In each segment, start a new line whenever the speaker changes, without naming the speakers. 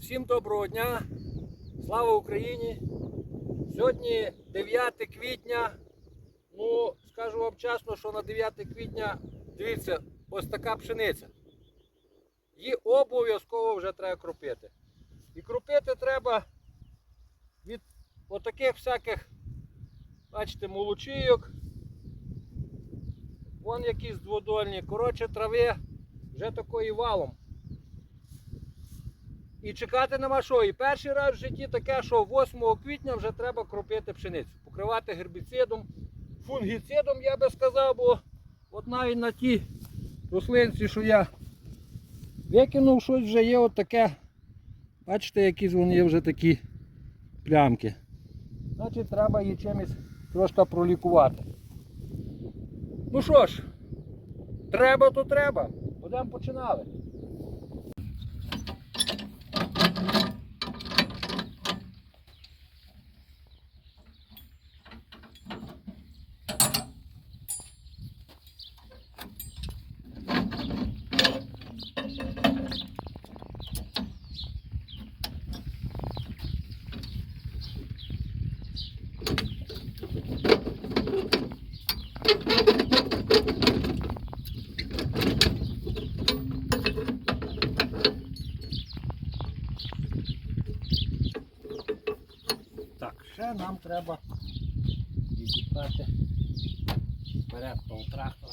Всім доброго дня! Слава Україні! Сьогодні 9 квітня. Ну, скажу вам чесно, що на 9 квітня, дивіться, ось така пшениця. Її обов'язково вже треба кропити. І кропити треба від отаких всяких, бачите, молочійок. Вон якісь дводольні. Коротше, трави вже такої валом. І чекати нема що. І перший раз в житті таке, що 8 квітня вже треба кропити пшеницю. Покривати гербіцидом, фунгіцидом, я би сказав, бо от навіть на тій рослинці, що я викинув, щось вже є от таке. Бачите, якісь вони вже такі плямки. Значить, треба її чимось трошки пролікувати. Ну що ж, треба, то треба. Будемо починали. Так, ще нам треба відіпати вперед того трактора.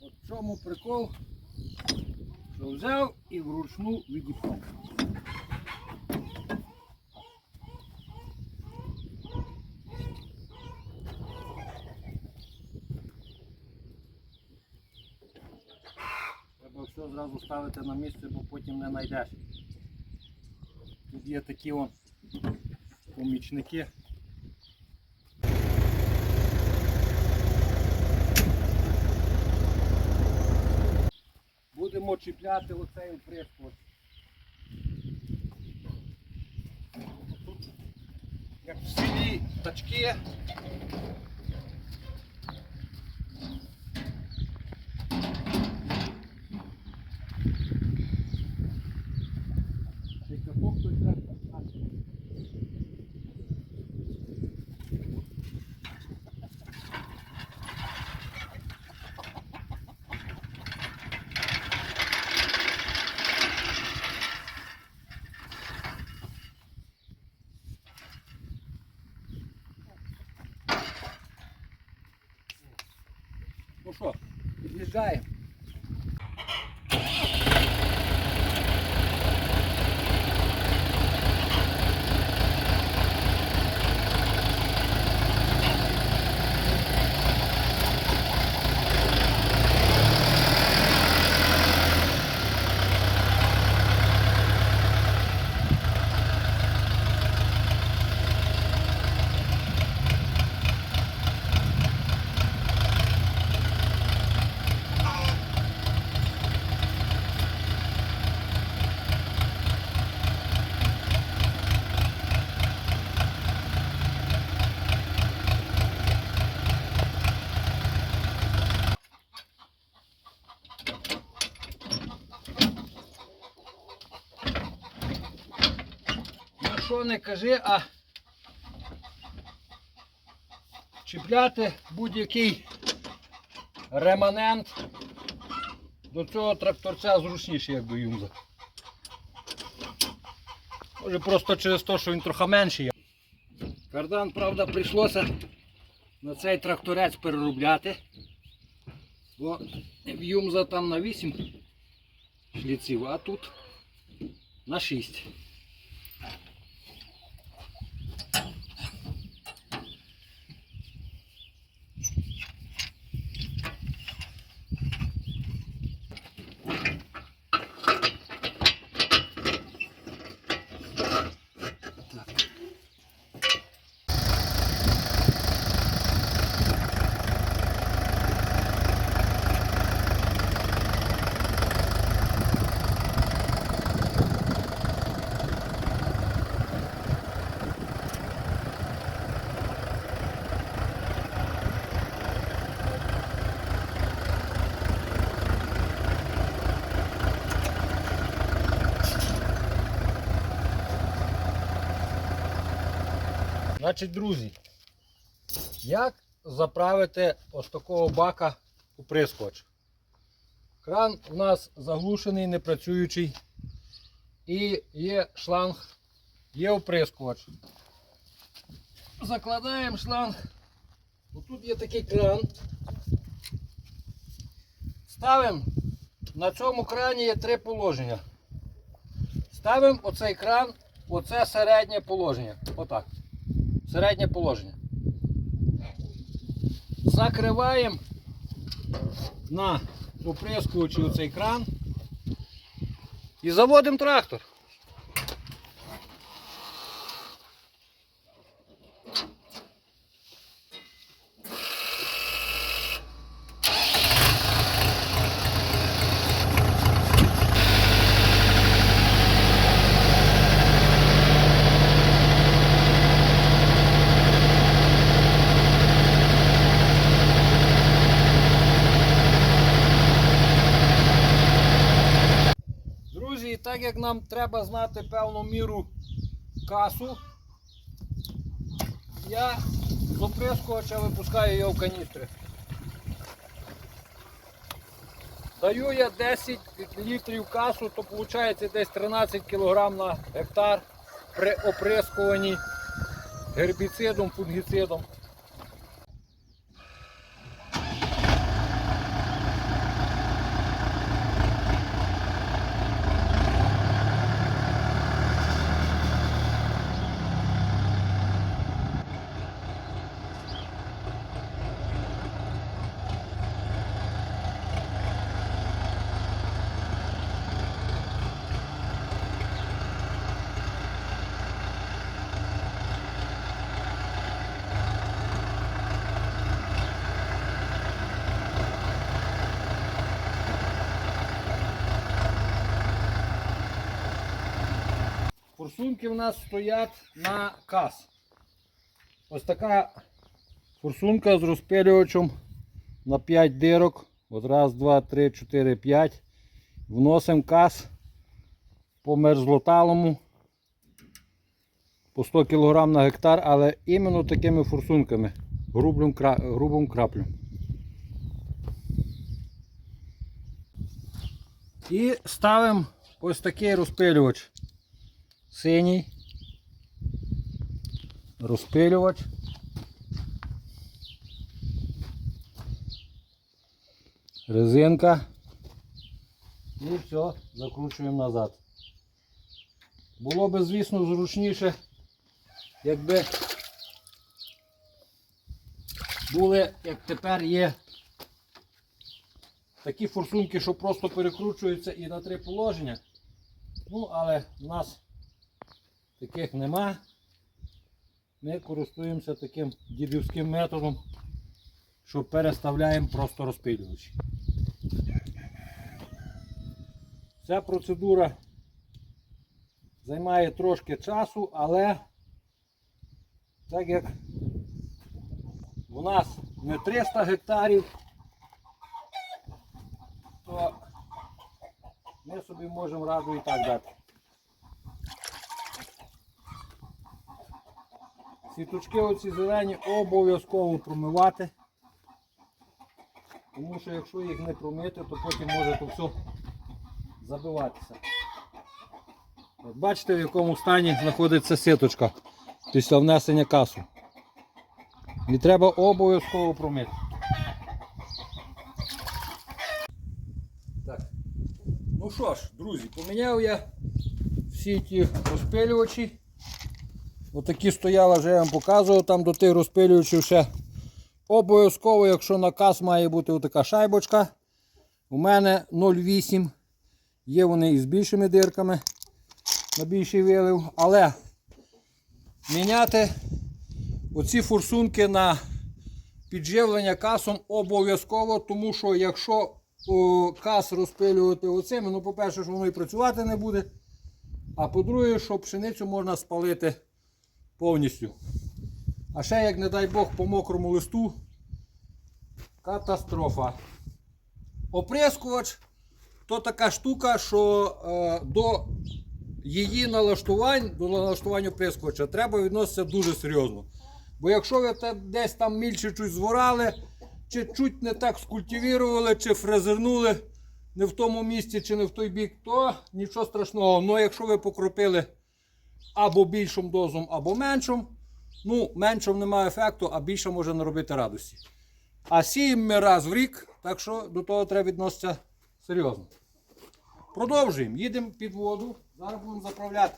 В чому прикол, що взяв і вручну відіпав. Треба все зразу ставити на місце, бо потім не знайдеш. Тут є такі он помічники. Будемо чіпляти оцей. Тут, як в селі, тачки. Цей капок той треба поставити. Ну що, під'їжджаємо. Ну не кажи, а чіпляти будь-який реманент до цього тракторця зручніше, як до юмза. Може просто через те, що він трохи менший. Кардан, правда, прийшлося на цей тракторець переробляти. Бо в юмза там на 8 шліців, а тут на 6. Значить, друзі, як заправити ось такого бака у прискоч? Кран у нас заглушений, непрацюючий. І є шланг, є оприскувач. Закладаємо шланг. Тут є такий кран. Ставимо. На цьому крані є три положення. Ставимо оцей кран, оце середнє положення. Отак. Середнє положення. Закриваємо на оприскувачі цей кран і заводимо трактор. Друзі, і так як нам треба знати певну міру касу, я з оприскувача випускаю його в каністри. Даю я 10 літрів касу, то виходить десь 13 кг на гектар при оприскуванні гербіцидом, фунгіцидом. Форсунки в нас стоять на кас. Ось така форсунка з розпилювачем на 5 дирок. От раз, два, три, чотири, п'ять. Вносимо кас по мерзлоталому по 100 кг на гектар, але іменно такими форсунками, грубим, грубим краплем. І ставимо ось такий розпилювач. Синій. Розпилювач. Резинка. І все, закручуємо назад. Було би, звісно, зручніше, якби були, як тепер є, такі форсунки, що просто перекручуються і на три положення. Ну, але в нас таких нема. Ми користуємося таким дідівським методом, що переставляємо просто розпилювачі. Ця процедура займає трошки часу, але так як у нас не 300 гектарів, то ми собі можемо раду і так дати. Сіточки оці зелені обов'язково промивати. Тому що якщо їх не промити, то потім може то все забиватися. От бачите, в якому стані знаходиться сіточка після внесення касу. І треба обов'язково промити. Так. Ну що ж, друзі, поміняв я всі ті розпилювачі. Отакі стояли, вже я вам показував, там до тих розпилювачів ще обов'язково, якщо наказ має бути отака шайбочка. У мене 0,8. Є вони і з більшими дирками на більший вилив. Але міняти оці форсунки на підживлення касом обов'язково, тому що якщо о, кас розпилювати оцими, ну, по-перше, що воно і працювати не буде. А по-друге, що пшеницю можна спалити повністю. А ще, як не дай Бог, по мокрому листу катастрофа. Оприскувач то така штука, що е, до її налаштувань до налаштування прискоча треба відноситися дуже серйозно. Бо якщо ви те- десь там мільше чуть зворали, чи чуть не так скультивірували, чи фрезернули не в тому місці, чи не в той бік, то нічого страшного. Ну якщо ви покропили або більшим дозом, або меншим, ну, меншим немає ефекту, а більше може наробити радості. А сіємо ми раз в рік, так що до того треба відноситися серйозно. Продовжуємо. Їдемо під воду. Зараз будемо заправляти.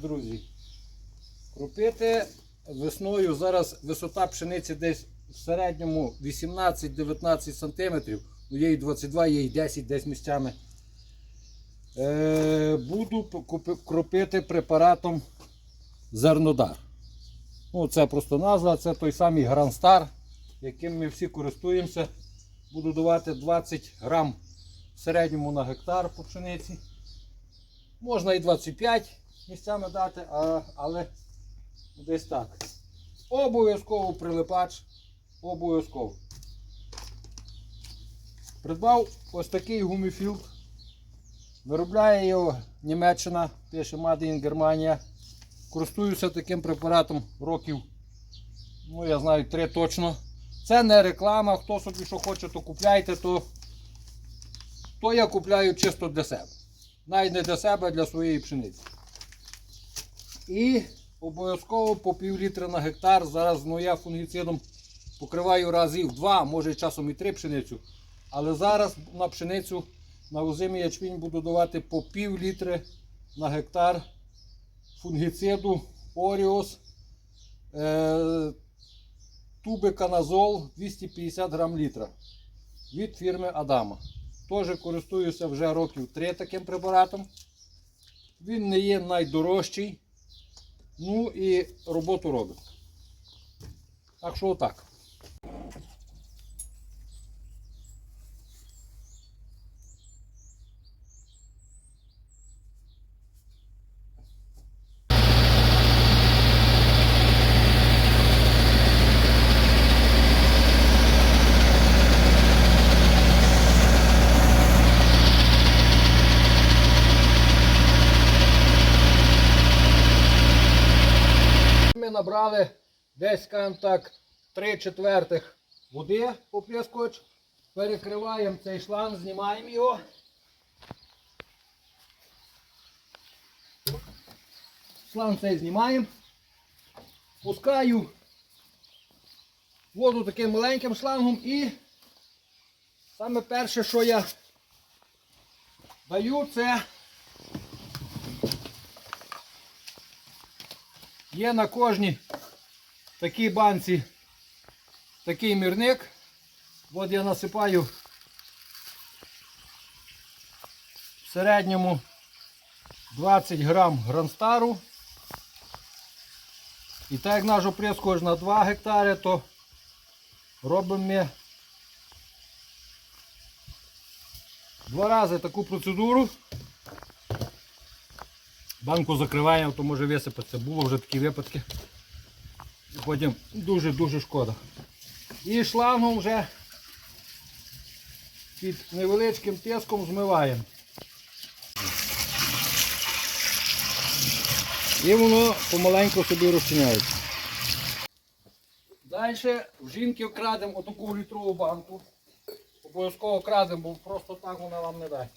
Друзі. Кропити весною зараз висота пшениці десь в середньому 18-19 см. Ну, є і 22, є і 10 десь місцями. Е, буду кропити препаратом Зернодар. Ну, це просто назва, це той самий Гранстар, яким ми всі користуємося. Буду давати 20 грам в середньому на гектар по пшениці. Можна і 25 місцями дати, а, але десь так. Обов'язково прилипач. Обов'язково. Придбав ось такий гуміфілд. Виробляє його Німеччина, пише Made in Германія. Користуюся таким препаратом років, ну я знаю, три точно. Це не реклама, хто собі що хоче, то купляйте, то, то я купляю чисто для себе. Навіть не для себе, а для своєї пшениці. І обов'язково по пів літра на гектар. Зараз ну, я фунгіцидом покриваю разів два, може часом і три пшеницю. Але зараз на пшеницю на озимий ячмінь буду давати по пів літри на гектар фунгіциду Оріос. Е, тубиканазол 250 грам літра від фірми Адама. Теж користуюся вже років 3 таким препаратом. Він не є найдорожчий. Ну і роботу робить. Так що отак. Ми набрали десь, скажімо так, 3 четвертих води оприскувач. Перекриваємо цей шланг, знімаємо його. Шланг цей знімаємо. Пускаю воду таким маленьким шлангом і саме перше, що я даю, це Є на кожній такій банці такий мірник. От я насипаю в середньому 20 грам гранстару. І так як наш оприскувач на 2 гектари, то робимо ми два рази таку процедуру. Банку закриваємо, то може висипатися. Було вже такі випадки. Потім дуже-дуже шкода. І шлангом вже під невеличким тиском змиваємо. І воно помаленьку собі розчиняється. Далі в жінки крадемо отаку літрову банку. Обов'язково крадемо, бо просто так вона вам не дасть.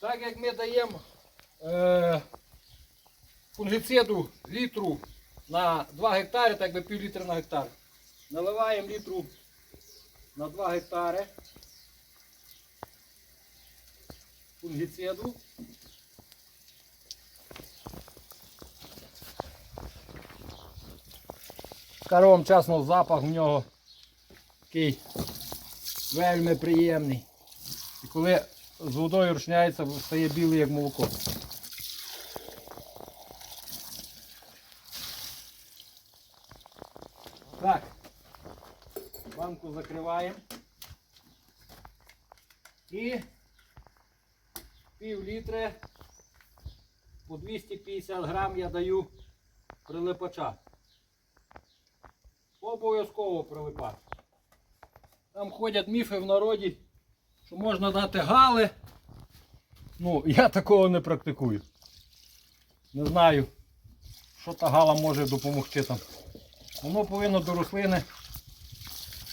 Так як ми даємо е, фунгициду літру на 2 гектари, так би пів літра на гектар. Наливаємо літру на 2 гектари фунгициду. Скажу вам чесно, запах в нього такий вельми приємний. І коли з водою рушняється, стає білий як молоко. Так, закриваємо. І пів літри по 250 грам я даю прилипача. Обов'язково прилипати. Там ходять міфи в народі, що можна дати гали. Ну, я такого не практикую. Не знаю, що та гала може допомогти там. Воно повинно до рослини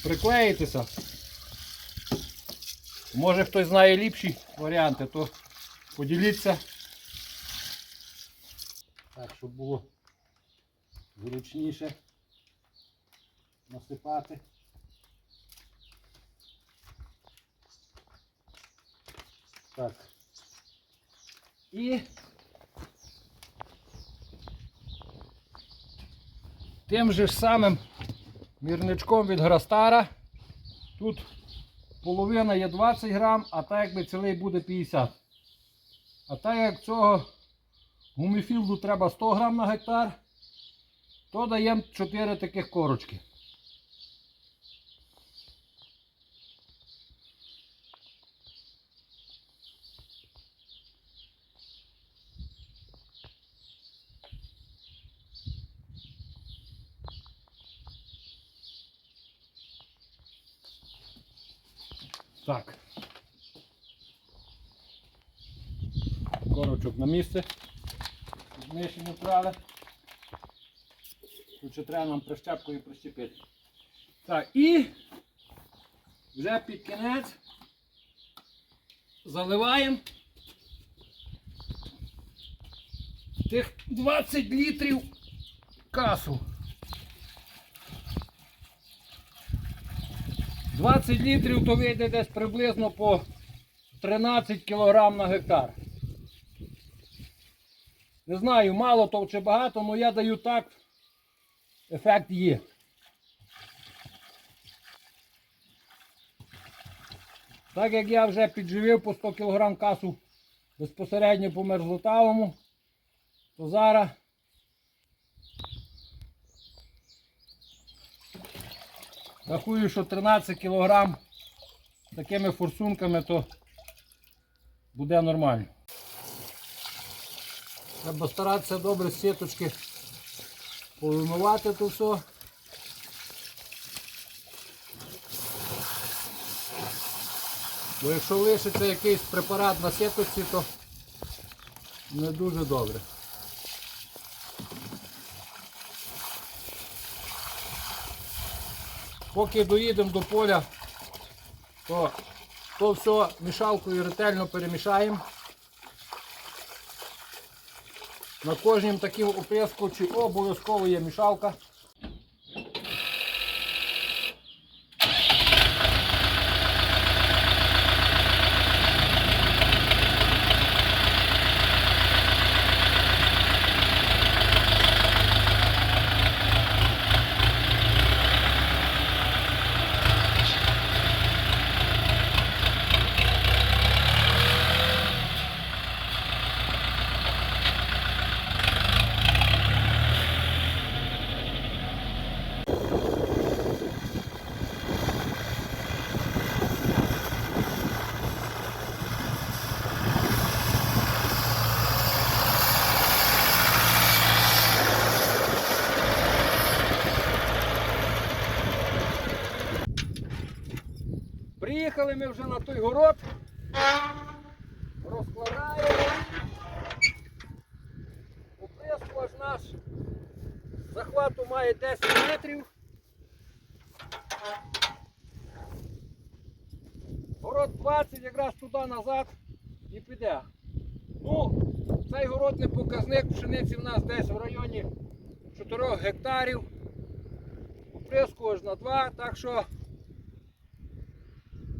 приклеїтися. Може хтось знає ліпші варіанти, то поділіться. Так, щоб було зручніше насипати. Так. І тим же самим мірничком від Грастара. Тут половина є 20 грам, а так якби цілий буде 50. А так як цього гуміфілду треба 100 грам на гектар, то даємо 4 таких корочки. Так. Корочок на місце. Знищені брали. Тут ще треба нам прищепкою прищепити. Так, і вже під кінець заливаємо тих 20 літрів касу. 20 літрів то вийде десь приблизно по 13 кг на гектар. Не знаю, мало то чи багато, але я даю так. Ефект є. Так як я вже підживив по 100 кг касу безпосередньо по мерзлотавому, то зараз рахую, що 13 кг такими форсунками то буде нормально. Треба старатися добре з сіточки повимивати то все. Бо якщо лишиться якийсь препарат на сіточці, то не дуже добре. Поки доїдемо до поля, то, то все мішалкою ретельно перемішаємо. На кожнім таким чи обов'язково є мішалка. Приїхали ми вже на той город. Розкладаємо. Оприскувач наш захвату має 10 метрів. Город 20 якраз туди назад і піде. Ну, цей городний показник пшениці в нас десь в районі 4 гектарів. Оприскувач на 2, так що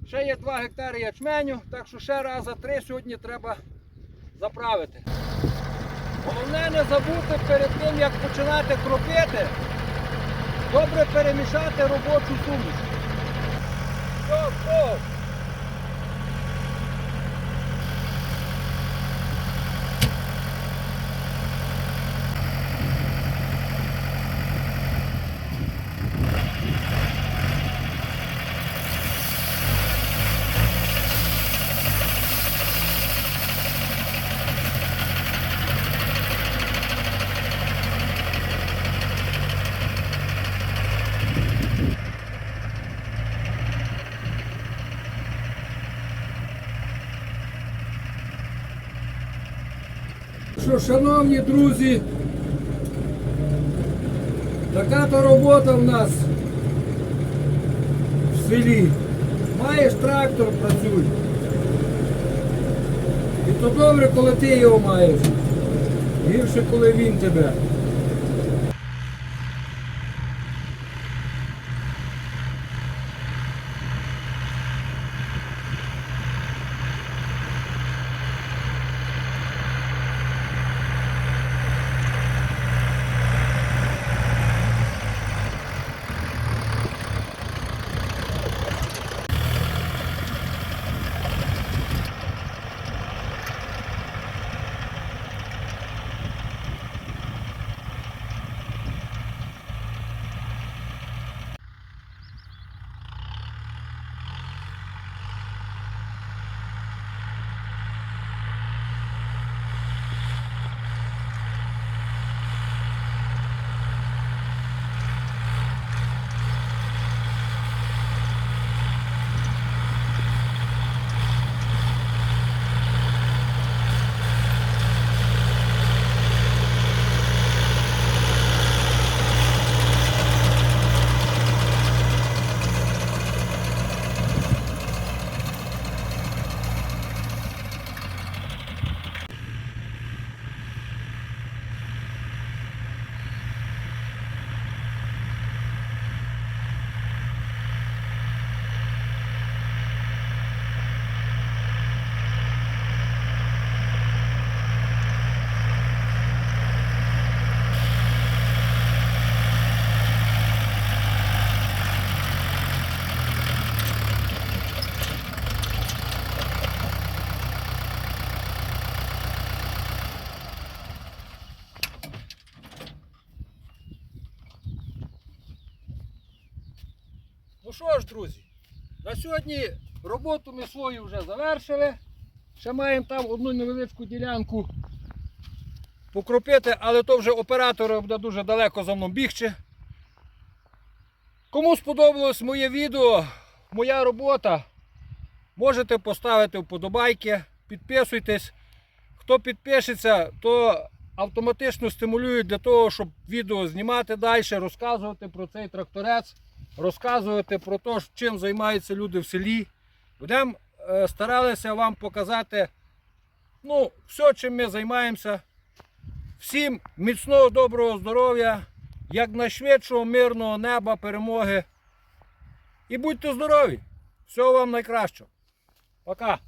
Ще є 2 гектари ячменю, так що ще раз за три сьогодні треба заправити. Головне не забути перед тим, як починати кропити, добре перемішати робочу суміш. Стоп, стоп. Що, шановні друзі, така то робота в нас в селі. Маєш трактор, працюй. І то добре, коли ти його маєш. Гірше, коли він тебе. Що ж, друзі, на сьогодні роботу ми свою вже завершили. Ще маємо там одну невеличку ділянку покропити, але то вже оператора буде дуже далеко за мною бігче. Кому сподобалось моє відео, моя робота, можете поставити вподобайки, підписуйтесь. Хто підпишеться, то автоматично стимулюють для того, щоб відео знімати далі, розказувати про цей тракторець, розказувати про те, чим займаються люди в селі. Будемо е, старалися вам показати ну, все, чим ми займаємося. Всім міцного доброго здоров'я, якнайшвидшого мирного неба, перемоги. І будьте здорові! Всього вам найкращого. Пока!